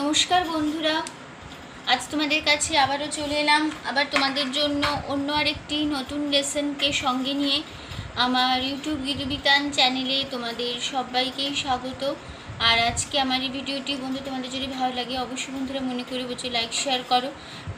নমস্কার বন্ধুরা। আজ তোমাদের কাছে আবারও চলে এলাম। আবার তোমাদের জন্য অন্য আরেকটি নতুন লেসনকে সঙ্গে নিয়ে আমার ইউটিউব গীতবিতান চ্যানেলে তোমাদের সবাইকেই স্বাগত। আর আজকে আমার এই ভিডিওটি বন্ধু, তোমাদের যদি ভালো লাগে অবশ্যই বন্ধুরা মনে করে বলছে লাইক শেয়ার করো।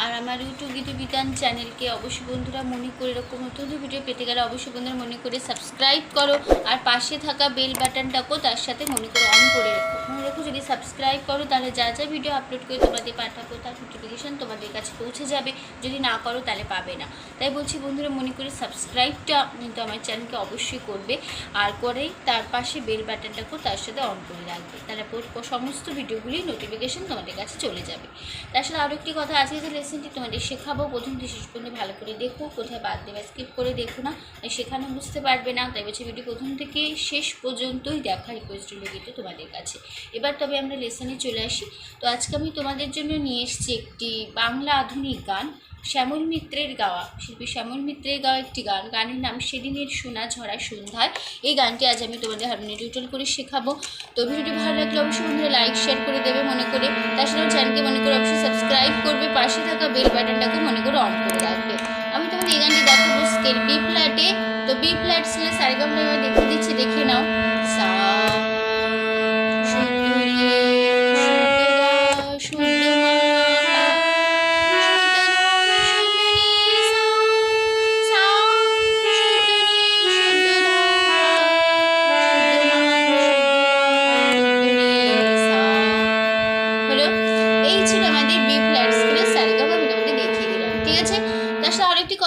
আর আমার ইউটিউব গীতবিতান চ্যানেলকে অবশ্যই বন্ধুরা মনে করে এরকম নতুন ভিডিও পেতে গেলে অবশ্যই বন্ধুরা মনে করে সাবস্ক্রাইব করো। আর পাশে থাকা বেল বাটনটাকেও তার সাথে মনে করে অন করে রেখো। রেখো যদি সাবস্ক্রাইব করো, তাহলে যা যা ভিডিও আপলোড করে তোমাদের পাঠাবো তার নোটিফিকেশান তোমাদের কাছে পৌঁছে যাবে। যদি না করো, তাহলে পাবে না। তাই বলছি বন্ধুরা, মনে করে সাবস্ক্রাইবটা কিন্তু আমার চ্যানেলকে অবশ্যই করবে। আর করেই তার পাশে বেল বাটনটাকেও তার সাথে অন করে রাখবে। তাহলে সমস্ত ভিডিওগুলি নোটিফিকেশান তোমাদের কাছে চলে যাবে। তার সাথে আরও একটি কথা আছে যে লেসনটি তোমাদের শেখাবো। প্রথম থেকে শেষ পর্যন্ত ভালো করে দেখো। কোথায় বাদ দেবে স্কিপ করে দেখো না। তাই সেখানে বুঝতে পারবে না। তাই বলছি ভিডিও প্রথম থেকে শেষ পর্যন্তই দেখা রিকোয়েস্ট রইল কিন্তু তোমাদের কাছে। এবার তবে আমরা লেসনে চলে আসি। তো আজকে আমি তোমাদের জন্য নিয়ে এসেছি একটি বাংলা আধুনিক গান, শ্যামল মিত্রের গাওয়া। শিল্পী শ্যামল মিত্রের গাওয়া একটি গান। গানের নাম সেদিনের সোনা ঝরা সন্ধ্যায়। এই গানটি আজ আমি তোমাদের হারমোনি টিউটোরিয়াল করে শেখাবো। তো ভিডিওটি ভালো লাগলে অবশ্যই বন্ধুরা লাইক শেয়ার করে দেবে মনে করে। তার সাথে চ্যানেলকে মনে করে অবশ্যই সাবস্ক্রাইব করবে। পাশে থাকা বেল বাটনটাকে মনে করে অন করে রাখবে। আমি তোমাদের এই গানটি দেখাবো স্কেল বি ফ্ল্যাটে তো বি ফ্ল্যাট ছিল সারেগামটা এবার দেখে দিচ্ছি, দেখে নাও।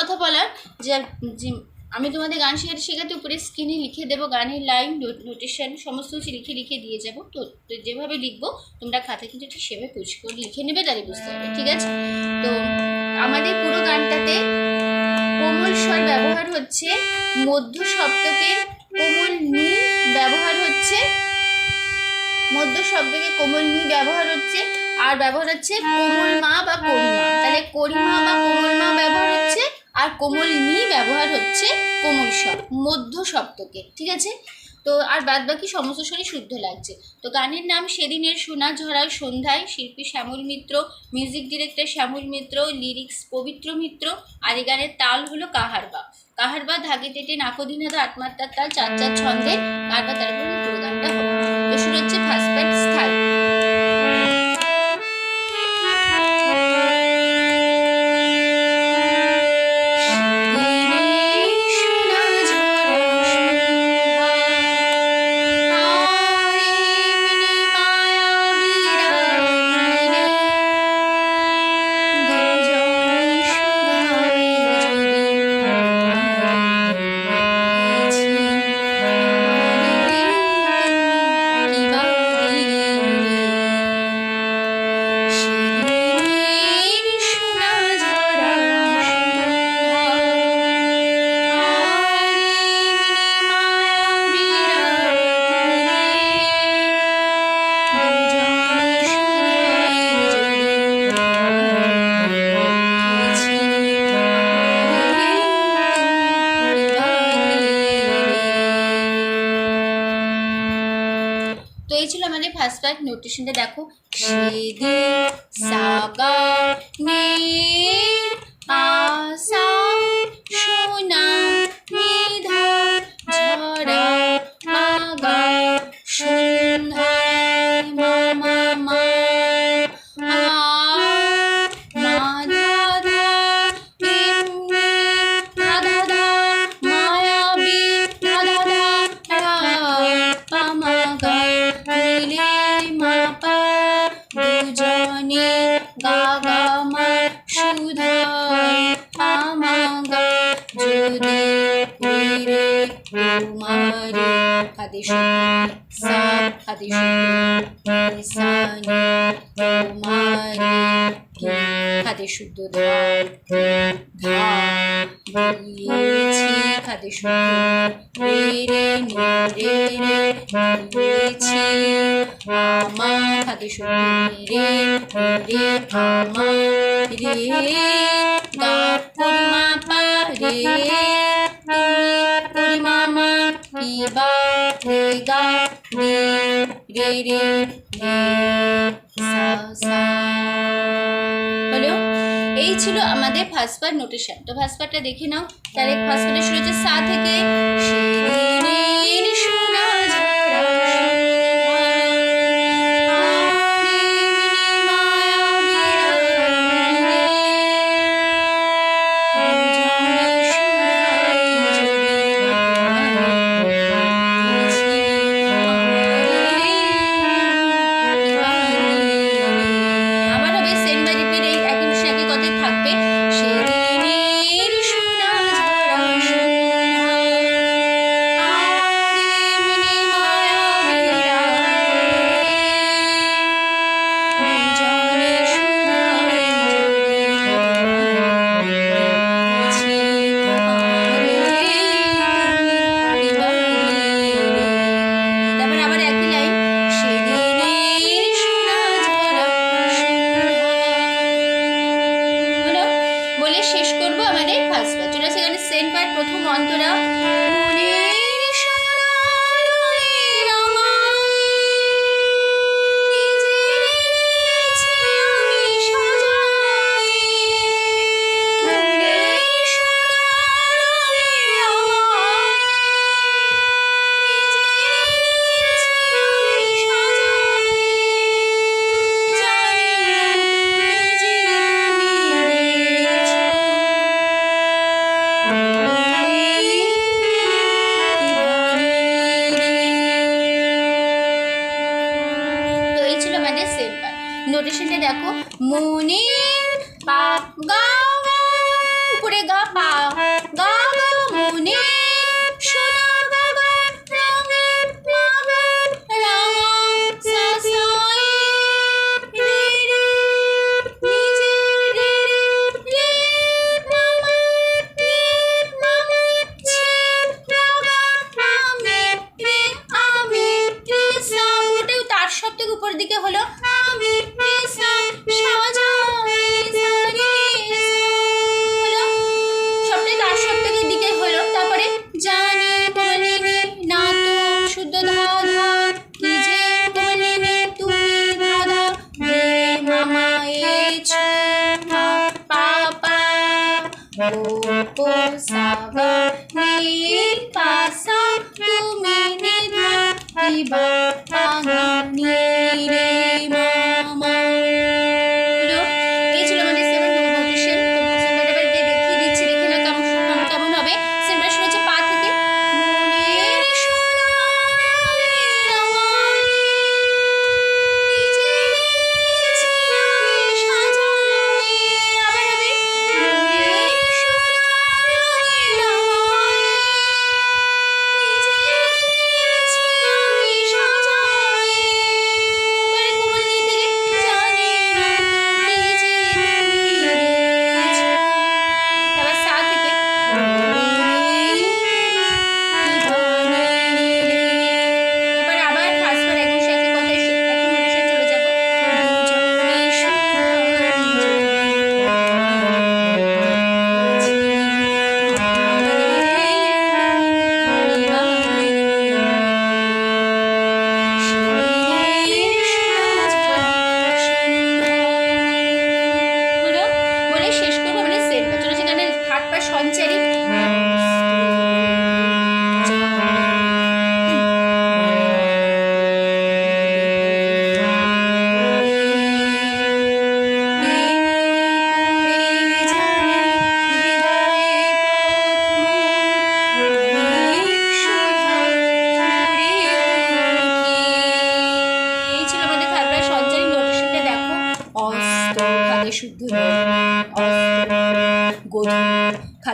কথা বলার যে আমি তোমাদের গান শেখাতে শেখাতে উপরে স্ক্রিনে লিখে দেবো, গানের লাইন নোটেশন সমস্ত কিছু লিখে লিখে দিয়ে যাব। তো যেভাবে লিখব, তোমরা খাতা কিন্তু ঠিক সেভাবে পুচ করে লিখে নেবে, তাহলে বুঝতে পারবে, ঠিক আছে? তো আমাদের পুরো গানটাতে কোমল স্বর ব্যবহার হচ্ছে, মধ্য শব্দকে কোমল নি ব্যবহার হচ্ছে, মধ্য শব্দকে কোমল নি ব্যবহার হচ্ছে, আর ব্যবহার হচ্ছে কোমল মা বা করিমা। তাহলে করিমা বা কোমল মা ব্যবহার হচ্ছে আর কোমল নি ব্যবহার হচ্ছে কোমল স্বর মধ্য সপ্তকে ঠিক আছে? তো আর বাদ বাকি সমস্ত স্বরই শুদ্ধ লাগছে। তো গানের নাম সেদিনের সোনা ঝরা সন্ধ্যায় শিল্পী Shyamal Mitra music director Shyamal Mitra lyrics Pabitra Mitra আর এই গানের তাল হলো কাহারবা কাহারবা ধাগে তেটে নাকদিনাদ আত্মাত্মার তাল চার চার ছন্দে কারবা তারপর ফার্স্ট পার্ট নোটেশনটা দেখো। সেদিন সাগা নে আসা খাদে শুদ্ধ ধা ধা বলিয়েছি খাদে শুদ্ধ রে রে রে রে বলিয়েছি আমা খাদে শুদ্ধ রে রে আমা রে গা পরিমা পা রে তুমি কি বা রে গা রে রে রে রে হলো এই ছিল আমাদের ফার্স্ট পার্ট নোটেশন তো ফার্স্ট পার্টটা দেখে নাও। তাহলে ফার্স্ট শুরু হচ্ছে সা থেকে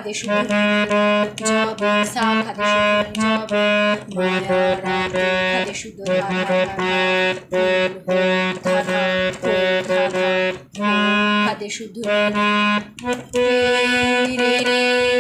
খাদে শুভ জব সা খাদে শুভ জব খাদে শুদ্ধ খাদে শুদ্ধ রে রে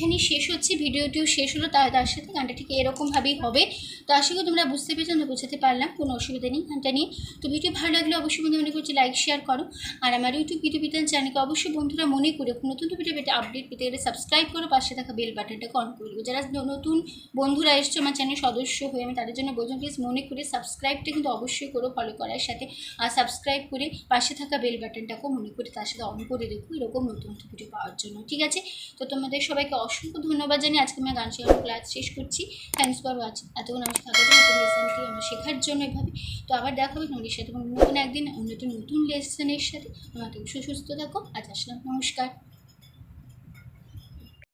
এইখানেই শেষ হচ্ছে ভিডিওটিও শেষ হলো তার তার সাথে গানটা ঠিক এরকমভাবেই হবে। তো আশা করি তোমরা বুঝতে পেরেছ, আমরা বোঝাতে পারলাম, কোনো অসুবিধা নেই গানটা নিয়ে তো ভিডিও ভালো লাগলে অবশ্যই বন্ধু মনে করছি লাইক শেয়ার করো। আর আমার ইউটিউব ভিডিও বিতান চ্যানেলকে অবশ্যই বন্ধুরা মনে করে নতুন ভিডিও পেতে আপডেট পেতে গেলে সাবস্ক্রাইব করো, পাশে থাকা বেল বাটনটাকে অন করে দেবো যারা নতুন বন্ধুরা এসছো, আমার চ্যানেল সদস্য হয়ে আমি তাদের জন্য বলছি প্লিজ মনে করে সাবস্ক্রাইবটা কিন্তু অবশ্যই করো ফলো করার সাথে। আর সাবস্ক্রাইব করে পাশে থাকা বেল বাটনটাকেও মনে করে তার সাথে অন করে রেখো, এরকম নতুন নতুন ভিডিও পাওয়ার জন্য, ঠিক আছে? তো তোমাদের সবাইকে অসংখ্য ধন্যবাদ জানিয়ে আজকে আমি গান শেখানোর ক্লাস শেষ করছি। থ্যাংকস ফর ওয়াচিং এতক্ষণ থাকার জন্য নতুন লেসনটি আমার শেখার জন্য এভাবে। তো আবার দেখা হবে তোমাদের সাথে নতুন একদিন নতুন নতুন লেসনের সাথে। তোমাকে সুস্থ থাকো। আজ আসলাম। নমস্কার।